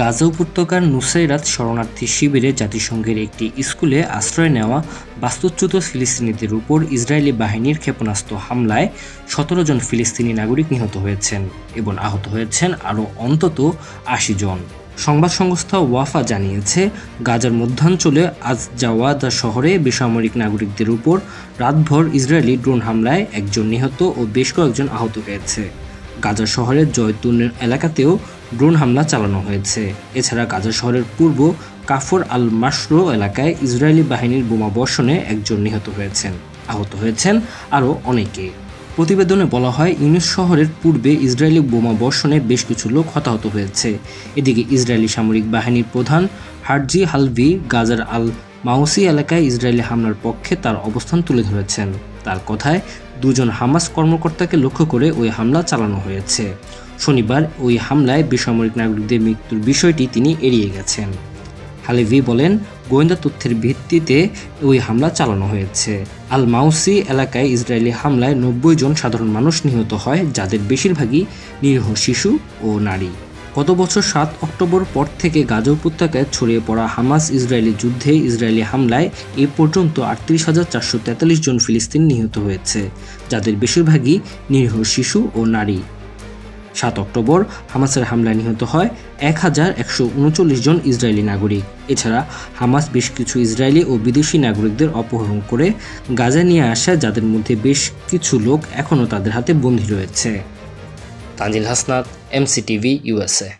গাজা উপত্যকার নুসাইরাত শরণার্থী শিবিরে জাতিসংঘের একটি স্কুলে আশ্রয় নেওয়া বাস্তুচ্যুত ফিলিস্তিনিদের উপর ইসরায়েলি বাহিনীর ক্ষেপণাস্ত্র হামলায় সতেরো জন ফিলিস্তিনি নাগরিক নিহত হয়েছেন এবং আহত হয়েছেন আরও অন্তত আশি জন। সংবাদ সংস্থা ওয়াফা জানিয়েছে, গাজার মধ্যাঞ্চলে আজ জাওয়াদা শহরে বেসামরিক নাগরিকদের উপর রাতভর ইসরায়েলি ড্রোন হামলায় একজন নিহত ও বেশ কয়েকজন আহত হয়েছে। গাজা শহরের জয়তুন এলাকাতেও ড্রোন হামলা চালানো হয়েছে। এছাড়া গাজা শহরের পূর্ব কাফর আল মাসরো এলাকায় ইসরায়েলি বাহিনীর বোমা বর্ষণে একজন নিহত হয়েছেন। আহত হয়েছেন আরও অনেকে। প্রতিবেদনে বলা হয়, ইউনিস শহরের পূর্বে ইসরায়েলি বোমা বর্ষণে বেশ কিছু লোক হতাহত হয়েছে। এদিকে ইসরায়েলি সামরিক বাহিনীর প্রধান হার্জি হালভি গাজার আল মাউসি এলাকায় ইসরায়েলি হামলার পক্ষে তার অবস্থান তুলে ধরেছেন। তার কথায় দুজন হামাস কর্মকর্তাকে লক্ষ্য করে ওই হামলা চালানো হয়েছে। শনিবার ওই হামলায় বেসামরিক নাগরিকদের মৃত্যুর বিষয়টি তিনি এড়িয়ে গেছেন। হালেভি বলেন, গোয়েন্দা তথ্যের ভিত্তিতে ওই হামলা চালানো হয়েছে। আল মাউসি এলাকায় ইসরায়েলি হামলায় নব্বই জন সাধারণ মানুষ নিহত হয়, যাদের বেশিরভাগই নিরীহ শিশু ও নারী। গত বছর সাত অক্টোবর পর থেকে গাজা উপত্যকায় ছড়িয়ে পড়া হামাস ইসরায়েলি যুদ্ধে ইসরায়েলি হামলায় এ পর্যন্ত আটত্রিশ হাজার চারশো তেতাল্লিশ জন ফিলিস্তিন নিহত হয়েছে, যাদের বেশিরভাগই নিরীহ শিশু ও নারী। সাত অক্টোবর হামাসের হামলায় নিহত হয় এক হাজার একশো উনচল্লিশ জন ইসরায়েলি নাগরিক। এছাড়া হামাস বেশ কিছু ইসরায়েলি ও বিদেশি নাগরিকদের অপহরণ করে গাজা নিয়ে আসে যাদের মধ্যে বেশ কিছু লোক এখনও তাদের হাতে বন্দী রয়েছে। Tanzil Hasnat MCTV USA